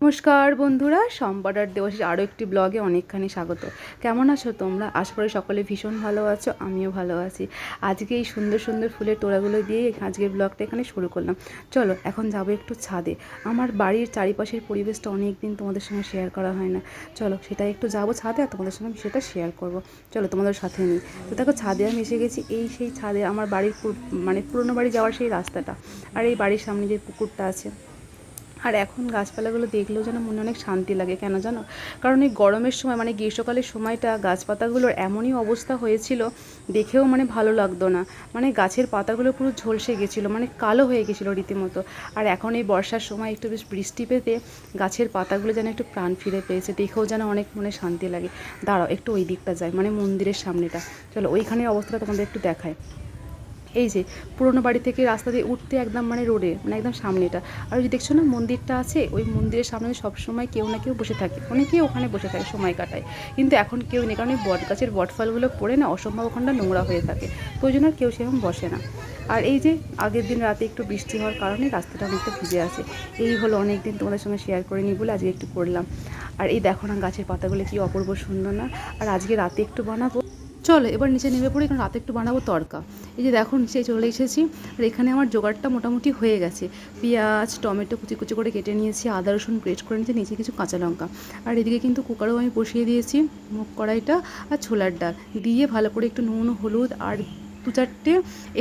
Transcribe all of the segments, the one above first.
নমস্কার বন্ধুরা সম্পাদার দেবশী আরও একটি ব্লগে অনেকখানি স্বাগত। কেমন আছো তোমরা? আশা করি সকলে ভীষণ ভালো আছো, আমিও ভালো আছি। আজকে এই সুন্দর সুন্দর ফুলের তোড়াগুলো দিয়ে আজকের ব্লগটা এখানে শুরু করলাম। চলো, এখন যাব একটু ছাদে। আমার বাড়ির চারিপাশের পরিবেশটা অনেক দিন তোমাদের সঙ্গে শেয়ার করা হয় না। চলো সেটা একটু যাব ছাদে আর তোমাদের সঙ্গে সেটা শেয়ার করব। চলো, তোমাদের সাথে নিই। তো দেখো, ছাদে আমি এসে গেছি, এই সেই ছাদে আমার বাড়ির মানে পুরনো বাড়ি যাওয়ার সেই রাস্তাটা। আর এই বাড়ির সামনে যে পুকুরটা আছে আর এখন গাছপালাগুলো দেখলেও যেন মনে অনেক শান্তি লাগে, কেন জানো? কারণ এই গরমের সময় মানে গ্রীষ্মকালের সময়টা গাছপাতাগুলোর এমনই অবস্থা হয়েছিল, দেখেও মানে ভালো লাগতো না। মানে গাছের পাতাগুলো পুরো ঝলসে গেছিল মানে কালো হয়ে গেছিল রীতিমতো। আর এখন এই বর্ষার সময় একটু বেশ বৃষ্টি পেতে গাছের পাতাগুলো যেন একটু প্রাণ ফিরে পেয়েছে, দেখেও যেন অনেক মনে শান্তি লাগে। দাঁড়াও, একটু ওই দিকটা যায় মানে মন্দিরের সামনেটা। চলো ওইখানে অবস্থাটা তোমাদের একটু দেখায় এই যে, পুরোনো বাড়ি থেকে রাস্তা দিয়ে উঠতে একদম মানে রোডে মানে একদম সামনেটা আর ওই যে দেখছ না, মন্দিরটা আছে? ওই মন্দিরের সামনে সবসময় কেউ না কেউ বসে থাকে। অনেকেই ওখানে বসে থাকে, সময় কাটায়। কিন্তু এখন কেউ নেই, কারণ এই বট গাছের বটফলগুলো পড়ে না, অসম্ভব ওখানটা নোংরা হয়ে থাকে। তো ওই জন্য আর কেউ সেরকম বসে না। আর এই যে, আগের দিন রাতে একটু বৃষ্টি হওয়ার কারণে রাস্তাটা অনেকটা ভিজে আছে। এই হলো অনেক দিন তোমাদের সঙ্গে শেয়ার করে নিই বলে আজকে একটু করলাম। আর এই দেখো না, গাছের পাতাগুলো কি অপূর্ব সুন্দর না? আর আজকে রাতে একটু বানাবো। চলো, এবার নিচে নেমে পড়ি, কারণ রাতে একটু বানাবো তরকা এই যে দেখো নিচে চলে এসেছি, আর এখানে আমার জোগাড়টা মোটামুটি হয়ে গেছে। পেঁয়াজ, টমেটো কুচি কুচি করে কেটে নিয়েছি, আদা রসুন গ্রেট করে নিয়েছি নিচে কিছু কাঁচা লঙ্কা। আর এদিকে কিন্তু কুকারও আমি বসিয়ে দিয়েছি মুখ কড়াইটা আর ছোলার ডাল। দিয়ে ভালো করে একটু নুন, হলুদ আর দু চারটে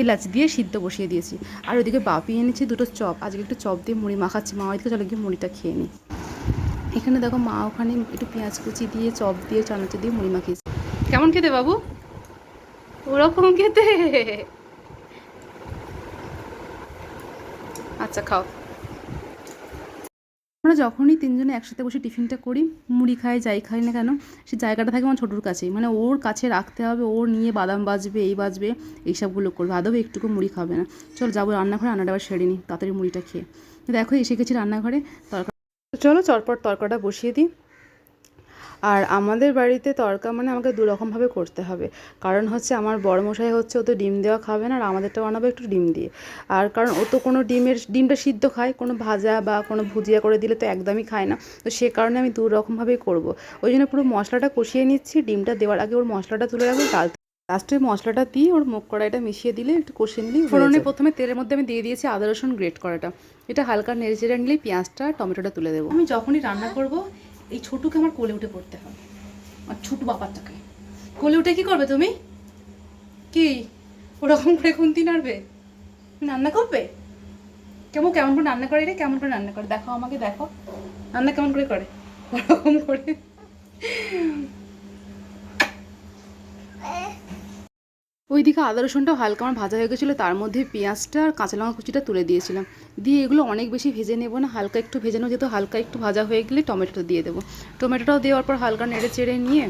এলাচ দিয়ে সিদ্ধ বসিয়ে দিয়েছি। আর ওদিকে বাপি এনেছি দুটো চপ। আজকে একটু চপ দিয়ে মুড়ি মাখাচ্ছি, মা ওইদিকে চলো গিয়ে মুড়িটা খেয়ে নিই এখানে দেখো মা ওখানে একটু পেঁয়াজ কুচি দিয়ে, চপ দিয়ে চানাচু দিয়ে মুড়ি মাখিয়েছি। কেমন খেতে বাবু? ওরকম খেতে। আচ্ছা খাও। আমরা যখনই তিনজনে একসাথে বসে টিফিনটা করি, মুড়ি খাই, যাই খাই না কেন, সে জায়গাটা থাকে আমার ছোটোর কাছেই। মানে ওর কাছে রাখতে হবে, ওর নিয়ে বাদাম বাজবে, এই বাজবে এইসবগুলো করবে। আদৌ একটুকু মুড়ি খাবে না। চল যাব রান্নাঘরে, রান্নাটা আবার সেরে নিই তাড়াতাড়ি মুড়িটা খেয়ে। দেখো, এসে গেছি রান্নাঘরে, তরকা চলো চটপট তরকাটা বসিয়ে দিই। আর আমাদের বাড়িতে তরকা মানে আমাকে দু রকমভাবে করতে হবে। কারণ হচ্ছে আমার বড় মশাই হচ্ছে ও তো ডিম দেওয়া খাবে না আর আমাদেরটা বানাবো একটু ডিম দিয়ে। আর কারণ ও তো কোনো ডিমের ডিমটা সিদ্ধ খায় কোনো ভাজা বা কোনো ভুজিয়া করে দিলে তো একদমই খায় না। তো সে কারণে আমি দু রকমভাবেই করব। ওই জন্য পুরো মশলাটা কষিয়ে নিচ্ছি ডিমটা দেওয়ার আগে ওর মশলাটা তুলে রাখব ডাল লাস্টে মশলাটা দিয়ে ওর মুখ কড়াইটা মিশিয়ে দিলে একটু কষিয়ে নিলেই ফোড়নে প্রথমে তেলের মধ্যে আমি দিয়ে দিয়েছি আদা রসুন গ্রেট করাটা। এটা হালকা নেড়ে চেড়ে নিলেই পেঁয়াজটা টমেটোটা তুলে দেবো। আমি যখনই রান্না করব এই ছোটুকে আমার কোলে উঠে পড়তে হবে। আর ছোটু বাপারটাকে কোলে উঠে কি করবে তুমি? কি? ওরকম করে খুন্তি নাড়বে? রান্না করবে? কেমন কেমন করে রান্না করে রে, কেমন করে রান্না করে? দেখো আমাকে দেখো রান্না কেমন করে করে? ওরকম করে। ওইদিকে আদা রসুনটাও হালকা আমার ভাজা হয়ে গেছিল, তার মধ্যে পেঁয়াজটা আর কাঁচা লঙ্কা কুচিটা তুলে দিয়েছিলাম। দিয়ে এগুলো অনেক বেশি ভেজে নেব না, হালকা একটু ভেজে নেব যেহেতু হালকা একটু ভাজা হয়ে গেলে টমেটো দিয়ে দেবো। টমেটোটাও দেওয়ার পর হালকা নেড়ে চেড়ে নিয়ে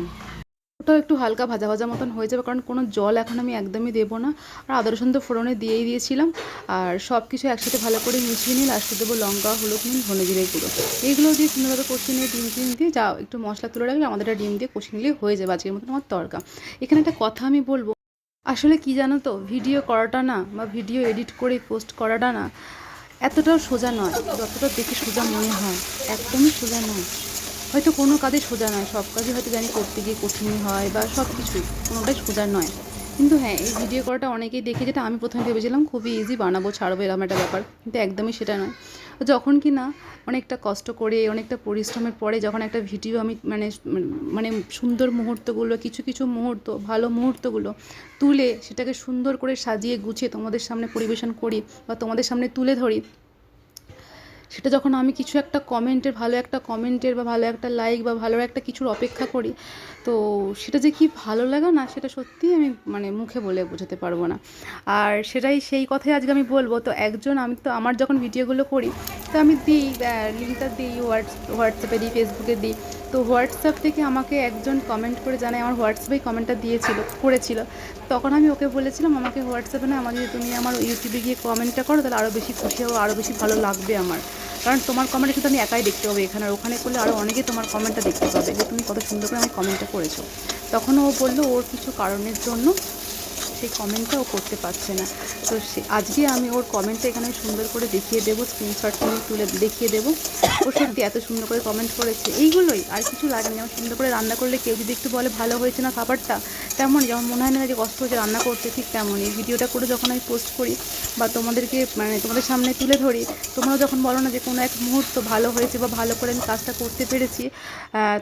ওটাও একটু হালকা ভাজা ভাজা মতন হয়ে যাবে, কারণ কোনো জল এখন আমি একদমই দেবো না। আর আদা রসুন তো ফোড়নে দিয়েই দিয়েছিলাম, আর সব কিছু একসাথে ভালো করে মিশিয়ে নিয়ে লাস্টে দেবো লঙ্কা, হলুদ, নুন, ধনে জিরে গুঁড়ো। এইগুলো দিয়ে সুন্দরভাবে কষিয়ে নিয়ে ডিম টিম দিয়ে যা একটু মশলা তুলে রাখলে আমাদের ডিম দিয়ে কষিয়ে নিলেই হয়ে যাবে আজকের মতন আমার তরকা। এখানে একটা কথা আমি বলব আসলে কি জানো তো ভিডিও করাটা না বা ভিডিও এডিট করে পোস্ট করাটা না এতটাও সোজা নয়, যতটা দেখে সোজা মনে হয়, একদমই সোজা নয়। হয়তো কোনো কাজে সোজা নয়, সব কাজই হয়তো জানি করতে গিয়ে কঠিনই হয় বা সব কিছুই কোনোটাই সোজা নয়। কিন্তু হ্যাঁ এই ভিডিও করাটা অনেকেই দেখে যেটা আমি প্রথমে ভেবেছিলাম, খুবই ইজি বানাবো, ছাড়বো, এরকম একটা ব্যাপার। কিন্তু একদমই সেটা নয়। যখন কি না অনেকটা কষ্ট করে, অনেকটা পরিশ্রমের পরে যখন একটা ভিডিও আমি মানে মানে সুন্দর মুহূর্তগুলো, কিছু কিছু মুহূর্ত, ভালো মুহূর্তগুলো তুলে সেটাকে সুন্দর করে সাজিয়ে গুছিয়ে তোমাদের সামনে পরিবেশন করি বা তোমাদের সামনে তুলে ধরি সেটা যখন আমি কিছু একটা কমেন্টের, ভালো একটা কমেন্টের বা ভালো একটা লাইক বা ভালো একটা কিছুর অপেক্ষা করি, তো সেটা যে কি ভালো লাগা না, সেটা সত্যিই আমি মানে মুখে বলে বোঝাতে পারব না। আর সেটাই সেই কথাই আজকে আমি বলব, তো একজন আমি তো আমার যখন ভিডিওগুলো করি, তো আমি দিই লিঙ্কটা দিই, হোয়াটস, হোয়াটসঅ্যাপে দিই ফেসবুকে দিই। তো হোয়াটসঅ্যাপ থেকে আমাকে একজন কমেন্ট করে জানায়, আমার হোয়াটসঅ্যাপেই কমেন্টটা দিয়েছিল, করেছিল। তখন আমি ওকে বলেছিলাম, আমাকে হোয়াটসঅ্যাপে না যদি তুমি আমার ইউটিউবে গিয়ে কমেন্টটা করো, তাহলে আরও বেশি খুশি হব আরও বেশি ভালো লাগবে আমার। কারণ তোমার কমেন্ট কিন্তু আমি একাই দেখতে পাবো এখানে, আর ওখানে করলে আরও অনেকে তোমার কমেন্টটা দেখতে পাবে যে, তুমি কত সুন্দর করে আমি কমেন্টটা করেছ। তখন ও বলল, ওর কিছু কারণের জন্য সেই কমেন্টটা ও করতে পারছে না। তো সে আজকে আমি ওর কমেন্টটা এখানে সুন্দর করে দেখিয়ে দেবো স্ক্রিনশট নিয়ে তুলে দেখিয়ে দেবো। ও সত্যি এত সুন্দর করে কমেন্ট করেছে। এইগুলোই আর কিছু লাগে না। সুন্দর করে রান্না করলে কেউ যদি একটু বলে ভালো হয়েছে না খাবারটা, তেমন যেমন মনে হয় না যে কষ্ট হচ্ছে রান্না করতে, ঠিক তেমনই। ভিডিওটা করে যখন আমি পোস্ট করি বা তোমাদেরকে মানে তোমাদের সামনে তুলে ধরি তোমরা যখন বলো না যে কোনো এক মুহূর্ত ভালো হয়েছে বা ভালো করে আমি কাজটা করতে পেরেছি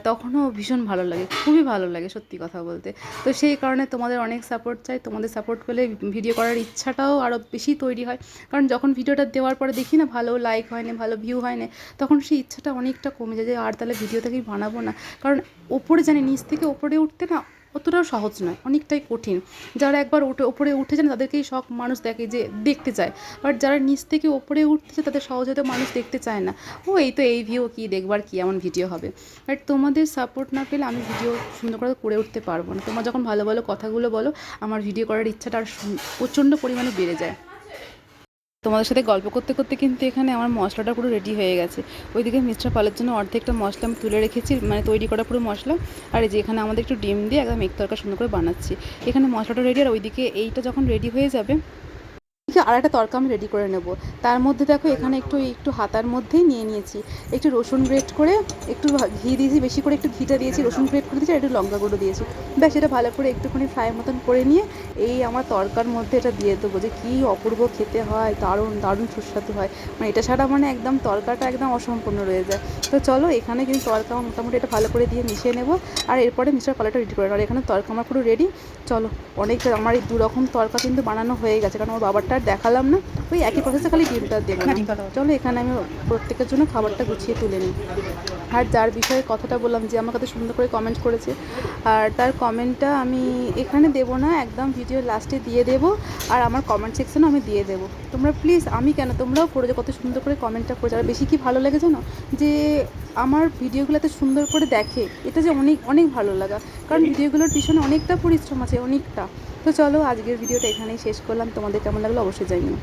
তখনও ভীষণ ভালো লাগে। খুবই ভালো লাগে সত্যি কথা বলতে। তো সেই কারণে তোমাদের অনেক সাপোর্ট চাই। তোমাদের সাপোর্ট করলে ভিডিও করার ইচ্ছাটাও আরও বেশি তৈরি হয়। কারণ যখন ভিডিওটা দেওয়ার পরে দেখি না ভালো লাইক হয় না ভালো ভিউ হয় না তখন সেই ইচ্ছাটা অনেকটা কমে যায় যে আর তাহলে ভিডিও থেকেই বানাবো না? কারণ ওপরে জানি নিচ থেকে ওপরে উঠতে না অতটাও সহজ নয়, অনেকটাই কঠিন। যারা একবার উঠে, ওপরে উঠে যান, তাদেরকেই সব মানুষ দেখে যে দেখতে চায়। বাট যারা নিচ থেকে ওপরে উঠতেছে তাদের সহজ হয়তো মানুষ দেখতে চায় না। ও, এই তো এই ভিউ কী দেখবার, কী এমন ভিডিও হবে? বাট তোমাদের সাপোর্ট না পেলে আমি ভিডিও সুন্দর করে করে উঠতে পারব না। তোমরা যখন ভালো ভালো কথাগুলো বলো, আমার ভিডিও করার ইচ্ছাটা আর প্রচণ্ড পরিমাণে বেড়ে যায়। তোমাদের সাথে গল্প করতে করতে কিন্তু এখানে আমার মশলাটা পুরো রেডি হয়ে গেছে। ওইদিকে মিশ্রা পালের জন্য অর্ধেকটা মশলা আমি তুলে রেখেছি মানে তৈরি করা পুরো মশলা। আর এই যে এখানে আমাদের একটু ডিম দিয়ে একদম এক তরকার সুন্দর করে বানাচ্ছি। এখানে মশলাটা রেডি আর ওইদিকে এইটা যখন রেডি হয়ে যাবে এদিকে আর একটা তরকা আমি রেডি করে নেব। তার মধ্যে দেখো এখানে একটু একটু হাতার মধ্যেই নিয়ে নিয়েছি। একটু রসুন গ্রেট করে একটু ঘি দিয়েছি, বেশি করে একটু ঘিটা দিয়েছি, রসুন গ্রেট করে দিয়েছি আর একটু লঙ্কা গুঁড়ো দিয়েছি। ব্যাস, এটা ভালো করে একটুখানি ফ্রাই মতন করে নিয়ে এই আমার তরকার মধ্যে এটা দিয়ে দেবো যে কী অপূর্ব খেতে হয়, দারুণ দারুণ সুস্বাদু হয়। মানে এটা ছাড়া মানে একদম তরকাটা একদম অসম্পূর্ণ রয়ে যায়। তো চলো এখানে কিন্তু তরকা মোটামুটি এটা ভালো করে দিয়ে মিশিয়ে নেব আর এরপরে মিক্সচার কলাটা রেডি করে। আর এখানে তরকা আমার পুরো রেডি চলো অনেক আমার এই দুরকম তরকা কিন্তু বানানো হয়ে গেছে। কারণ আমার বাবারটা দেখালাম না। ওই একই প্রসেসে খালি ডিমটা দেবো না চলো এখানে আমি প্রত্যেকের জন্য খাবারটা গুছিয়ে তুলে নিই। আর যার বিষয়ে কথাটা বললাম যে আমার কাছে সুন্দর করে কমেন্ট করেছে। আর তার কমেন্টটা আমি এখানে দেবো না একদম ভিডিও লাস্টে দিয়ে দেবো। আর আমার কমেন্ট সেকশনও আমি দিয়ে দেবো। তোমরা প্লিজ আমি কেন? তোমরাও করে কত সুন্দর করে কমেন্টটা করেছ। আর বেশি কি ভালো লাগে না যে আমার ভিডিওগুলো এত সুন্দর করে দেখে এটা যে অনেক অনেক ভালো লাগা। কারণ ভিডিওগুলোর পিছনে অনেকটা পরিশ্রম আছে অনেকটা। তো চলো আজকের ভিডিওটা এখানেই শেষ করলাম। তোমাদের কেমন লাগল অবশ্যই জানিও।